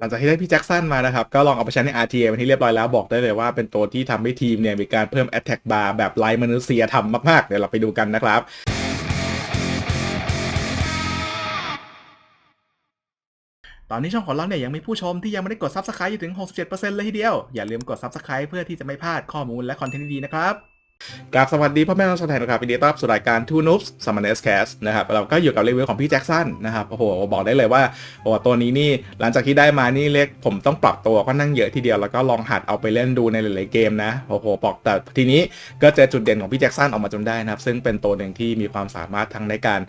หลังจากที่ได้พี่แจ็คสันมานะครับ ก็ลองเอาไปใช้ใน RTA เป็นที่เรียบร้อยแล้วบอกได้เลยว่าเป็นตัวที่ทำให้ทีมเนี่ย มีการเพิ่ม Attack Bar แบบไร้มนุษยธรรมมาก ๆ เดี๋ยวเราไปดูกันนะครับตอนนี้ช่องของเราเนี่ยยังมีผู้ชมที่ยังไม่ได้กด Subscribe อยู่ถึง 67%เลยทีเดียว อย่าลืมกด Subscribe เพื่อที่จะไม่พลาดข้อมูลและคอนเทนต์ดีๆนะครับ กราบสวัสดีพ่อแม่น้องชาวไทยนะครับยินดีต้อนรับสู่รายการ Two Noobs s u m m o n e s Cast นะครับเราก็อยู่กับรีวิวของพี่แจ็คสันนะครับโอ้โหบอกได้เลยว่าโอ้ตัวนี้นี่หลังจากที่ได้มานี่เล็กผมต้องปรับตัวก็นั่งเยอะทีเดียวแล้วก็ลองหัดเอาไปเล่นดูในหลายๆเกมนะโอ้โหบอกแต่ทีนี้ก็เจอจุดเด่นของพี่แจ็คสันออกมาจนได้นะครับซึ่งเป็นตัวหนึ่งที่มีความสามารถทั้งในการ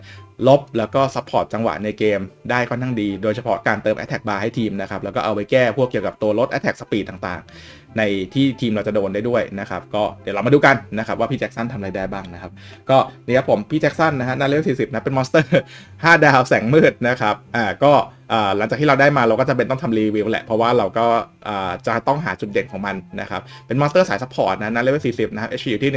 ลบแล้วก็ซัพพอร์ตจังหวะในเกมได้ค่อนข้างดี โดยเฉพาะการเติม Attack Bar ให้ทีมนะครับแล้วก็เอาไปแก้พวกเกี่ยวกับตัวลด Attack Speed ต่างๆ ในที่ทีมเราจะโดนได้ด้วยนะครับ ก็เดี๋ยวเรามาดูกันนะครับว่าพี่แจ็คสันทำอะไรได้บ้างนะครับ ก็นี่ครับผมพี่แจ็คสันนะฮะนาเลเวล40นะเป็นมอนสเตอร์ 5 ดาวแสงมืดนะครับอ่าก็ หลังจากที่เราได้มาเราก็จะเป็นต้องทำรีวิวแหละ เพราะว่าเราก็จะต้องหาจุดเด่นของมันนะครับ เป็นมอนสเตอร์สายซัพพอร์ตนะนาเลเวล40 นะครับ HP อยู่ที่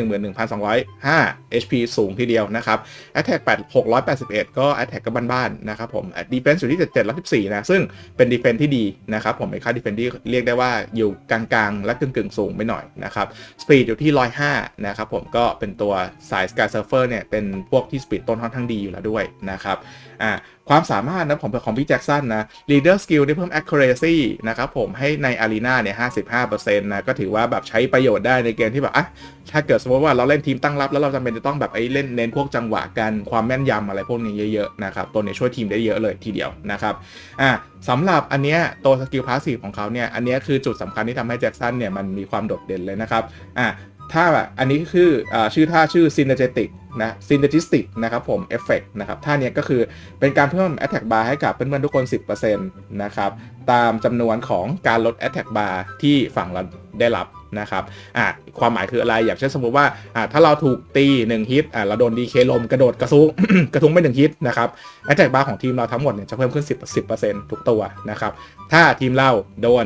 11,205 HP สูงทีเดียวนะครับ Attack 8 681 ก็ Attack ก็บ้านๆนะครับผม Defense อยู่ที่ 77 114 นะ ซึ่งเป็น Defense ที่ดีนะครับผมเป็นค่า Defense ที่เรียกได้ว่าอยู่กลางๆ และกึ่งๆ สูงไปหน่อยนะครับ Speed อยู่ที่ 105 นะครับผมก็เป็นตัวสาย Sky Surfer เนี่ยเป็นพวกที่ Speed ต้นค่อนข้างดีอยู่แล้วด้วยนะครับอ่า ความสามารถนะผมของพี่แจ็คสันนะ leader skill ได้เพิ่ม accuracy นะครับผมให้ใน arena เนี่ย55%นะก็ถือว่าแบบใช้ประโยชน์ได้ในเกมที่แบบอะถ้าเกิดสมมติว่าเราเล่นทีมตั้งรับ แล้วเราจำเป็นจะต้องแบบไอ้เล่นเน้นพวกจังหวะกันความแม่นยำอะไรพวกนี้เยอะๆนะครับตัวนี้ช่วยทีมได้เยอะเลยทีเดียวนะครับอะสำหรับอันเนี้ยตัวสกิลพาสซีฟของเขาเนี่ยอันเนี้ยคือจุดสำคัญที่ทำให้แจ็คสันเนี่ยมันมีความโดดเด่นเลยนะครับอะถ้าแบบอันนี้คืออชื่อท่าชื่อ synergetic นะ synergistic นะครับผม effect นะครับท่านี้ก็คือเป็นการเพิ่ม attack bar ให้กับเพื่อนๆทุกคน 10%นะครับตามจำนวนของการลด attack bar ที่ฝั่งเราได้รับนะครับอะความหมายคืออะไรอย่างเช่นสมมุติว่าอะถ้าเราถูกตี1ฮิตอะเราโดน DK ลมกระโดดกระซุงกระทุ้งไป1ฮิตนะครับ attack bar ของทีมเราทั้งหมดเนี่ยจะเพิ่มขึ้น 10 10%ทุกตัวนะครับถ้าทีมเราโดน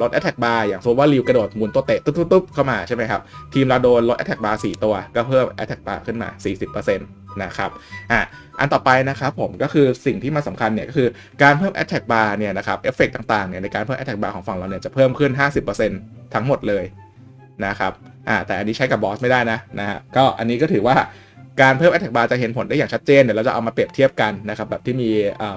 ลด attack bar อย่างสมมติว่าริวกระโดดหมุนตัวเตะตุ๊บๆเข้ามาใช่ไหมครับ ทีมเราโดนลด attack bar 4ตัว ก็เพิ่ม attack bar ขึ้นมา 40%นะครับอะอันต่อไปนะครับผมก็คือสิ่งที่มาสำคัญเนี่ยก็คือการเพิ่ม attack bar เนี่ยนะครับเอฟเฟกต่างๆเนี่ยในการเพิ่ม attack bar ของฝั่งเราเนี่ยจะเพิ่มขึ้น 50%ทั้งหมดเลยนะครับอ่าแต่อันนี้ใช้กับบอสไม่ได้นะนะฮะก็อันนี้ก็ถือว่า การเพิ่ม attack bar จะเห็นผลได้อย่างชัดเจน เดี๋ยวเราจะเอามาเปรียบเทียบกันนะครับแบบที่มี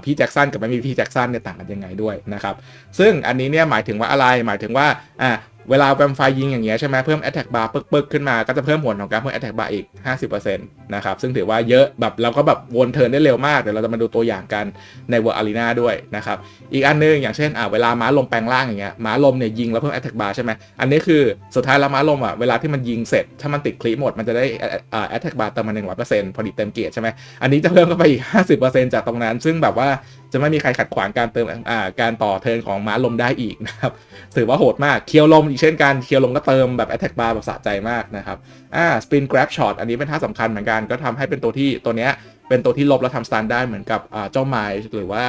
พี่แจ็คสันกับไม่มีพี่แจ็คสันเนี่ยต่างกันยังไงด้วยนะครับซึ่งอันนี้เนี่ยหมายถึงว่าอะไรหมายถึงว่าอ่า เวลาแวมไฟยิงอย่างเงี้ยใช่ไหมเพิ่ม attack bar ปึ๊กๆขึ้นมาก็จะเพิ่มผลของการเพิ่ม attack bar อีก 50%นะครับ ซึ่งถือว่าเยอะแบบเราก็แบบวนเทิร์นได้เร็วมากเดี๋ยวเราจะมาดูตัวอย่างกันใน World Arena ด้วยนะครับ อีกอันนึงอย่างเช่นอ่าเวลาม้าลมแปลงร่างอย่างเงี้ยม้าลมเนี่ยยิงแล้วเพิ่ม attack bar ใช่ไหมอันนี้คือสุดท้ายแล้วม้าลมอะเวลาที่มันยิงเสร็จ ถ้ามันติดคลิปหมดมันจะได้อ่า attack bar เติมมา100%พอดีเต็มเกียร์ใช่ไหมอันนี้จะเพิ่มเข้าไปอีก 50%จากตรงนั้น ซึ่งแบบว่า จะไม่มีใครขัดขวางการเติมอ่าการต่อเทิร์นของม้าลมได้อีกนะครับถือว่าโหดมากเคียวลมอีกเช่นกันเคียวลมก็เติมแบบ attack bar แบบสะใจมากนะครับอ่า spin grab shot อันนี้เป็นท่าสำคัญเหมือนกันก็ทำให้เป็นตัวที่ตัวเนี้ยเป็นตัวที่ลบแล้วทำสตาร์ได้เหมือนกับเจ้าไม้หรือว่า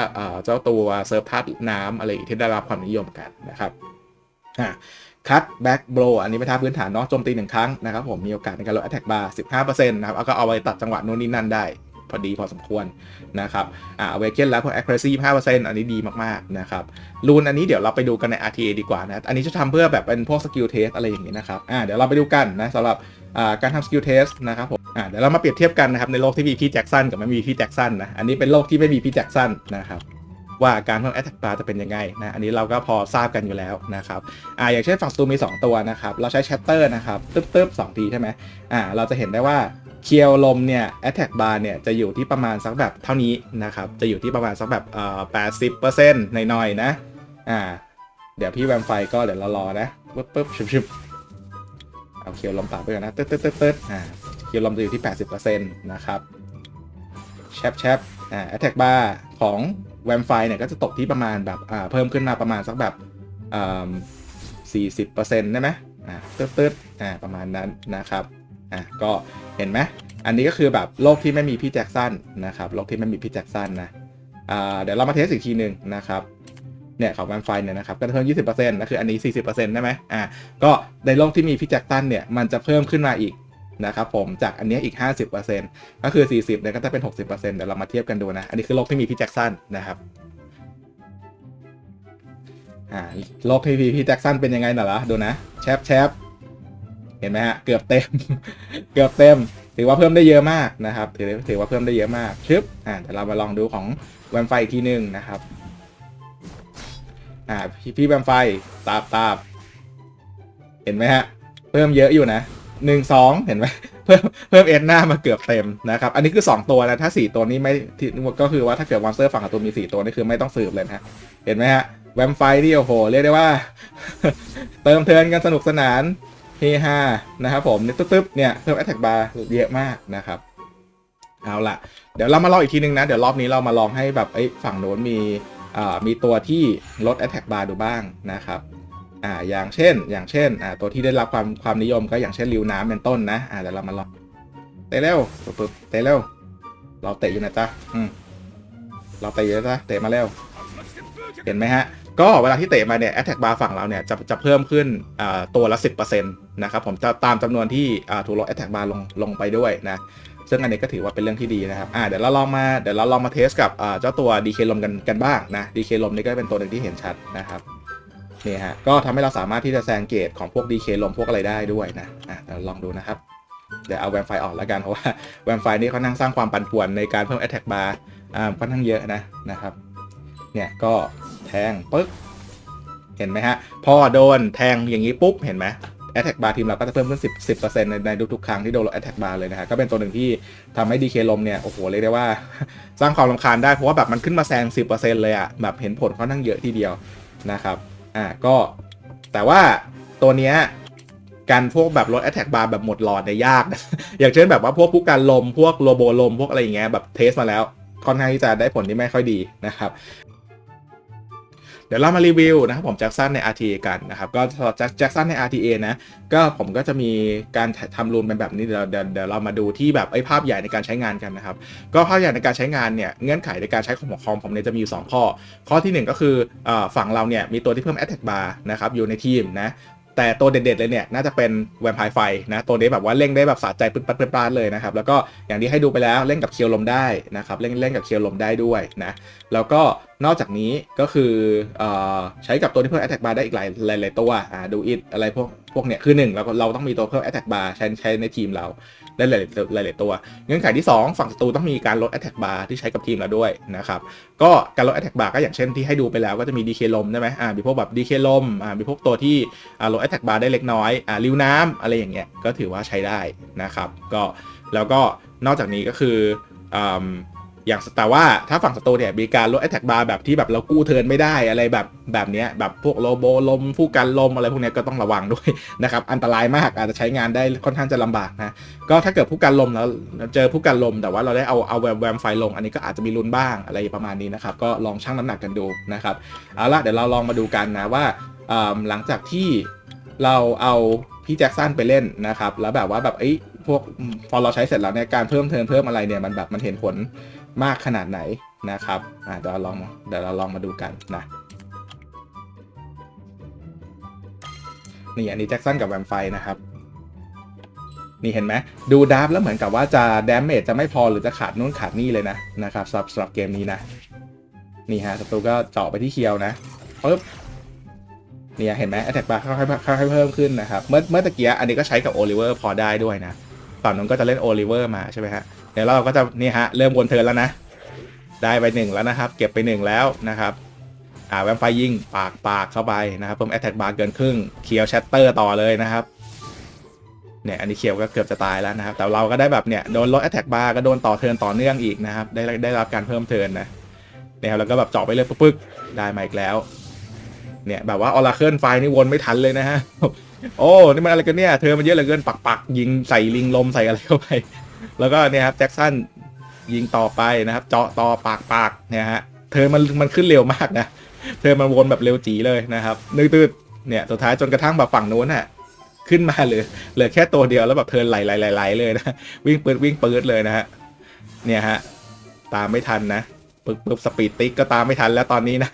เจ้าตัวเซิร์ฟทัดน้ำอะไรที่ได้รับความนิยมกันนะครับคัตแบ็กโบอันนี้เป็นท่าพื้นฐานเนาะโจมตีหนึ่งครั้งนะครับผมมีโอกาสในการลด attack bar 15%นะครับแล้วก็เอาไว้ตัดจังหวะโน่นนี่นั่นได้ พอดีพอสมควรนะครับอ่าเวเกนแล้วพวก accuracy 5%อันนี้ดีมากๆนะครับรูนอันนี้เดี๋ยวเราไปดูกันใน RTA ดีกว่านะอันนี้จะทำเพื่อแบบเป็นพวก skill test อะไรอย่างนี้นะครับอ่าเดี๋ยวเราไปดูกันนะสำหรับอ่าการทำ skill test นะครับผมอ่าเดี๋ยวเรามาเปรียบเทียบกันนะครับในโลกที่มีพี่แจ็คสันกับไม่มีพี่แจ็คสันนะอันนี้เป็นโลกที่ไม่มีพี่แจ็คสันนะครับว่าการเพิ่ม attack bar จะเป็นยังไงนะอันนี้เราก็พอทราบกันอยู่แล้วนะครับอ่าอย่างเช่นฝั่งสตูมี 2 ตัวนะครับ เราใช้ chatter นะครับตึ๊บตึ๊บสองทีใช่ไหมอ่าเราจะเห็นได้ว่า เคียวลมเนี่ย attack bar เนี่ยจะอยู่ที่ประมาณสักแบบเท่านี้นะครับ จะอยู่ที่ประมาณสักแบบเอ่อแปดสิบเปอร์เซ็นต์หน่อยๆนะ อ่า เดี๋ยวพี่แวมไฟก็เดี๋ยวเรารอนะปึ๊บปึ๊บชุบชุบเอาเคียวลมต่ำไปก่อนนะตึ๊ดตึ๊ดตึ๊ดตึ๊ดอ่าเคียวลมจะอยู่ที่80%นต์นะครับแชปแชปอ่า attack bar ของแวมไฟเนี่ยก็จะตกที่ประมาณแบบอ่าเพิ่มขึ้นมาประมาณสักแบบอ่าสี่สิบเปอร์เซ็นต์ได้ไหมอ่าตึ๊ดตึ๊ดอ่าประมาณนั้นนะครับ อะก็เห็นไหมอันนี้ก็คือแบบโลกที่ไม่มีพี่แจ็คสันนะครับโลกที่ไม่มีพี่แจ็คสันนะอ่าเดี๋ยวเรามาเทสอีกทีหนึ่งนะครับเนี่ยของแวมไฟเนี่ยนะครับก็เพิ่ม 20%นะคืออันนี้ 40%ได้ไหมอ่าก็ในโลกที่มีพี่แจ็คสันเนี่ยมันจะเพิ่มขึ้นมาอีกนะครับผมจากอันนี้อีก 50%ก็คือ 40เนี่ยก็จะเป็น 60%เดี๋ยวเรามาเทียบกันดูนะ อันนี้คือโลกที่มีพี่แจ็คสันนะครับอ่าโลกทีพีพี่แจ็คสันเป็นยังไงน่ะล่ะดูนะแชปแชป เห็นไหมฮะเกือบเต็ม เกือบเต็ม ถือว่าเพิ่มได้เยอะมากนะครับถือถือว่าเพิ่มได้เยอะมากชึบอ่าเดี๋ยวเรามาลองดูของแวมไฟอีกทีหนึ่งนะครับอ่าพี่พี่แวมไฟตาบตาบเห็นไหมฮะเพิ่มเยอะอยู่นะหนึ่งสองเห็นไหมเพิ่มเพิ่มเอ็นหน้ามาเกือบเต็มนะครับ อันนี้คือ 2 ตัวนะถ้า 4 ตัวนี้ไม่ก็คือว่าถ้าเกิดวอนเซอร์ฝั่งตัวมี 4 ตัวนี่คือไม่ต้องสืบเลยนะฮะเห็นไหมฮะแวมไฟที่โอ้โห เรียกได้ว่า เติมเทิร์นกันสนุกสนาน เฮฮานะครับผมนี่ตึ๊บๆเนี่ยเพิ่มแอตแทกบาร์เยอะมากนะครับเอาละเดี๋ยวเรามาลองอีกทีนึงนะ เดี๋ยวรอบนี้เรามาลองให้แบบไอ้ฝั่งโน้นมีอ่ามีตัวที่ลดแอตแทกบาร์ดูบ้างนะครับอ่าอย่างเช่นอย่างเช่นอ่าตัวที่ได้รับความความนิยมก็อย่างเช่นริวน้ำเป็นต้นนะอ่าเดี๋ยวเรามาลองเตะเร็วปึ๊บเตะเร็วเราเตะอยู่นะจ๊ะอืมเราเตะอยู่นะจ๊ะเตะมาเร็วเห็นไหมฮะ ก็เวลาที่เตะมาเนี่ย attack bar ฝั่งเราเนี่ยจะจะเพิ่มขึ้นตัวละ 10%นะครับผมจะตามจำนวนที่ถูกลด attack bar ลงลงไปด้วยนะซึ่งอันนี้ก็ถือว่าเป็นเรื่องที่ดีนะครับอ่าเดี๋ยวเราลองมาเดี๋ยวเราลองมาเทสกับเจ้าตัว DK ลมกันกันบ้างนะ DK ลมนี่ก็เป็นตัวหนึ่งที่เห็นชัดนะครับนี่ฮะก็ทำให้เราสามารถที่จะแซงเกตของพวก DK ลมพวกอะไรได้ด้วยนะอ่าเดี๋ยวลองดูนะครับเดี๋ยวเอาแวมไฟออกแล้วกันเพราะว่าแวมไฟนี่เขานั่งสร้างความปั่นป่วนในการเพิ่ม attack bar อ่าค่อนข้างเยอะนะนะครับเนี่ยก็ แทงปึ๊กเห็นไหมฮะ พอโดนแทงอย่างนี้ปุ๊บ เห็นไหม Attack bar ทีมเราก็จะเพิ่มขึ้น 10 10 ในในทุกๆครั้งที่โดนลด Attack bar เลยนะฮะ ก็เป็นตัวหนึ่งที่ทำให้ DK ลมเนี่ย โอ้โห เรียกได้ว่า สร้างความรำคาญได้ เพราะว่าแบบมันขึ้นมาแซง 10%เลยอะแบบเห็นผลค่อนข้างเยอะทีเดียวนะครับ อ่าก็แต่ว่าตัวเนี้ยการพวกแบบลด Attack bar แบบหมดหลอดเนี่ยยากนะอย่างเช่นแบบว่าพวกผู้การลมพวกโลโบลมพวกอะไรอย่างเงี้ยแบบเทสมาแล้วค่อนข้างที่จะได้ผลที่ไม่ค่อยดีนะครับ เดี๋ยวเรามารีวิวนะครับผมแจ็คสันใน RTA กันนะครับก็แจ็คสันใน RTA นะก็ผมก็จะมีการทำรูนเป็นแบบนี้เดี๋ยวเดี๋ยวเรามาดูที่แบบไอ้ภาพใหญ่ในการใช้งานกันนะครับก็ภาพใหญ่ในการใช้งานเนี่ยเงื่อนไขในการใช้ของคอมผมเนี่ยจะมีอยู่2ข้อ ข้อทีหนึ่1 ก็คือเออฝั่งเราเนี่ยมีตัวที่เพิ่ม Attack Bar นะครับอยู่ในทีมนะ แต่ตัวเด็ดๆเลยเนี่ยน่าจะเป็นแวมไพร์ไฟนะตัวนี้แบบว่าเล่งได้แบบสะใจปึ๊ดปัดปึ๊ดปาดเลยนะครับแล้วก็อย่างที่ให้ดูไปแล้วเล่นกับเคียวลมได้นะครับเล่นเล่นกับเคียวลมได้ด้วยนะแล้วก็นอกจากนี้ก็คืออใช้กับตัวที่เพิ่ม attack bar ได้อีกหลายหลายตัวอ่าดูอิทอะไรพวกพวกเนี้ยคือหนึ่งเราก็เราต้องมีตัวเพิ่ม attack bar ใช้ใช้ในทีมเรา ได้หลายหลายหลายตัว เงื่อนไขที่ 2 ฝั่งศัตรูต้องมีการลด attack bar ที่ใช้กับทีมเราด้วยนะครับก็การลด attack bar ก็อย่างเช่นที่ให้ดูไปแล้วก็จะมี DK ลมใช่ไหมอ่ามีพวกแบบ DK ลมอ่ามีพวกตัวที่อ่าลด attack bar ได้เล็กน้อยอ่าริวน้ำอะไรอย่างเงี้ยก็ถือว่าใช้ได้นะครับก็แล้วก็นอกจากนี้ก็คือ อย่างแต่ว่าถ้าฝั่งศัตรูเนี่ยมีการลด attack bar แบบที่แบบเรากู้เทินไม่ได้อะไรแบบแบบเนี้ยแบบพวกโลโบลมผู้กันลมอะไรพวกเนี้ยก็ต้องระวังด้วยนะครับอันตรายมากอาจจะใช้งานได้ค่อนข้างจะลำบากนะก็ถ้าเกิดผู้กันลมแล้วเจอผู้กันลม แต่ว่าเราได้เอาเอาแวมแวมไฟลง อันนี้ก็อาจจะมีลุ้นบ้างอะไรประมาณนี้นะครับก็ลองชั่งน้ำหนักกันดูนะครับเอาละเดี๋ยวเราลองมาดูกันนะว่าหลังจากที่เราเอาพี่แจ็คสันไปเล่นนะครับแล้วแบบว่าแบบเอ้พวกพอเราใช้เสร็จแล้วเนี่ยการเพิ่มเทิร์นเพิ่มอะไรเนี่ยมันแบบมันเห็นผล มากขนาดไหนนะครับเดี๋ยวเราลองมาเดี๋ยวเราลองมาดูกันนะนี่อันนี้แจ็คสันกับแวมไฟนะครับ นี่เห็นไหมดูดับแล้วเหมือนกับว่าจะดาเมจจะไม่พอหรือจะขาดนู่นขาดนี่เลยนะนะครับสำหรับสำหรับเกมนี้นะ นี่ฮะศัตรูก็เจาะไปที่เคียวนะปึ๊บเนี่ยเห็นไหมแอตแทกบาร์ค่อยๆเพิ่มขึ้นนะครับ เมื่อเมื่อตะเกี้อันนี้ก็ใช้กับโอลิเวอร์พอได้ด้วยนะ ฝั่งนู้นก็จะเล่นโอลิเวอร์มาใช่ไหมฮะเดี๋ยวเราก็จะนี่ฮะเริ่มวนเทิร์นแล้วนะ ได้ไปหนึ่งแล้วนะครับ เก็บไปหนึ่งแล้วนะครับอ่าแวมไฟยิงปากปากเข้าไปนะครับเพิ่มแอตแทกบาร์เกินครึ่งเคียวแชตเตอร์ต่อเลยนะครับเนี่ยอันนี้เคียวก็เกือบจะตายแล้วนะครับ แต่เราก็ได้แบบเนี่ยโดนลดแอตแทกบาร์ก็โดนต่อเทิร์นต่อเนื่องอีกนะครับ ได้ได้รับการเพิ่มเทิร์นนะเนี่ยครับแล้วก็แบบเจาะไปเลยปึ๊กได้มาอีกแล้ว เนี่ยแบบว่าออราเคิลไฟนี่วนไม่ทันเลยนะฮะ โอ้นี่มันอะไรกันเนี่ยเธอมันเยอะเหลือเกินปักปักยิงใส่ลิงลมใส่อะไรเข้าไป แล้วก็เนี่ยครับแจ็คสันยิงต่อไปนะครับ เจาะต่อปากปากเนี่ยฮะเธอมันมันขึ้นเร็วมากนะเธอมันวนแบบเร็วจีเลยนะครับนึกตืดเนี่ยสุดท้ายจนกระทั่งแบบฝั่งนู้นน่ะขึ้นมาเหลือเหลือแค่ตัวเดียวแล้วแบบเธอไหลไหลไหลไหลเลยนะวิ่งปืดวิ่งปืดเลยนะฮะเนี่ยฮะตามไม่ทันนะปึ๊บปึ๊บสปีดติ๊กก็ตามไม่ทันแล้วตอนนี้นะ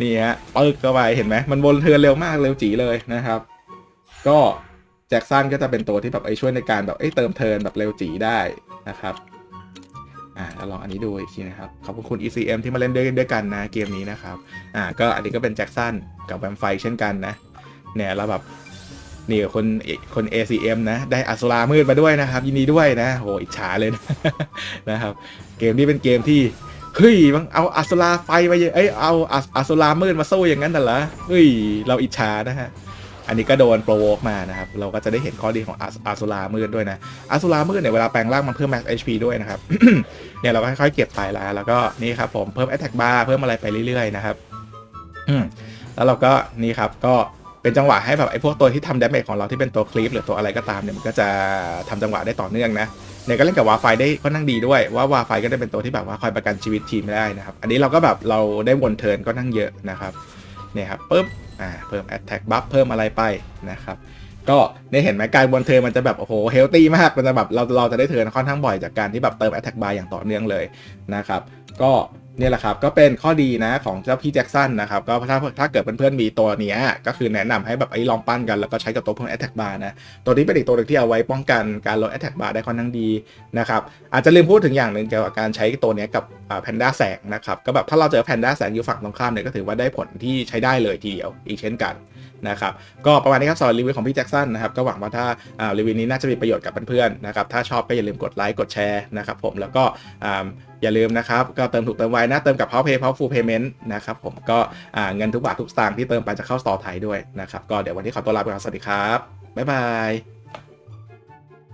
นี่ฮะปึ๊กเข้าไปเห็นไหมมันวนเธอเร็วมากเร็วจีเลยนะครับ ก็แจ็คสันก็จะเป็นตัวที่แบบไอ้ช่วยในการแบบไอ้เติมเทิร์นแบบเร็วจีได้นะครับอ่าลองอันนี้ดูอีกทีนะครับ ขอบคุณคุณ ECM ที่มาเล่นด้วยด้วยกันนะเกมนี้นะครับอ่าก็อันนี้ก็เป็นแจ็คสันกับแวมไฟเช่นกันนะเนี่ยแล้วแบบนี่คนคน ACM นะ ได้อัศรามืดมาด้วยนะครับ ยินดีด้วยนะโหอิจฉาเลยนะนะครับ เกมนี้เป็นเกมที่เฮ้ยมังเอาอัศราไฟมาเยอะเอ้ยเอาอัศอัศรามืดมาสู้อย่างนั้นน่ะเหรอเฮ้ยเราอิจฉานะฮะ อันนี้ก็โดนโปรโวกมานะครับ เราก็จะได้เห็นข้อดีของอัศรามืดด้วยนะอัศรามืดเนี่ยเวลาแปลงร่างมันเพิ่ม max HP ด้วยนะครับ เนี่ยเราก็ค่อยๆเก็บไปแล้ว แล้วก็นี่ครับผมเพิ่ม attack bar เพิ่มอะไรไปเรื่อยๆนะครับแล้วเราก็นี่ครับก็เป็นจังหวะให้แบบไอ้พวกตัวที่ทำดาเมจของเราที่เป็นตัวคลิปหรือตัวอะไรก็ตามเนี่ยมันก็จะทำจังหวะได้ต่อเนื่องนะเนี่ยก็เล่นกับวาไฟได้ค่อนข้างดีด้วยว่าวาไฟก็ได้เป็นตัวที่แบบว่าคอยประกันชีวิตทีมได้นะครับ อันนี้เราก็แบบเราได้วนเทิร์นก็นั่งเยอะนะครับเนี่ยครับปุ๊บ อ่าเพิ่ม attack buff เพิ่มอะไรไปนะครับก็เนี่ยเห็นไหมการบนเทิร์นมันจะแบบโอ้โหเฮลตี้มากมันจะแบบเราเราจะได้เทิร์นค่อนข้างบ่อยจากการที่แบบเติม attack bar อย่างต่อเนื่องเลยนะครับก็ เนี่ยแหละครับก็เป็นข้อดีนะของเจ้าพี่แจ็คสันนะครับก็ถ้าถ้าเกิดเพื่อนๆมีตัวนี้ก็คือแนะนำให้แบบไอ้ลองปั้นกันแล้วก็ใช้กับตัวเพิ่ม attack bar นะตัวนี้เป็นอีกตัวหนึงที่เอาไว้ป้องกันการลด attack bar ได้ค่อนข้างดีนะครับอาจจะลืมพูดถึงอย่างหนึ่งเกี่ยวกับการใช้ตัวนี้กับแพนด้าแสงนะครับก็แบบถ้าเราเจอแพนด้าแสงอยู่ฝั่งตรงข้ามเนี่ยก็ถือว่าได้ผลที่ใช้ได้เลยทีเดียวอีกเช่นกันนะครับก็ประมาณนี้ครับสำหรับรีวิวของพี่แจ็คสันนะครับก็หวังว่าถ้าอ่ารีวิวนี้น่าจะมีประโยชน์กับเพื่อนๆนะครับถ้าชอบก็อย่าลืมกดไลค์กดแชร์นะครับผมแล้วก็ อย่าลืมนะครับก็เติมถูกเติมไวนะเติมกับ p o w e r Pay p o w e r Full Payment นะครับผมก็เงินทุกบาททุกสตางค์ที่เติมไปจะเข้าสตอไทยด้วยนะครับก็เดี๋ยววันนี้ขอตัวลาไปก่อนสวัสดีครับบ๊ายบาย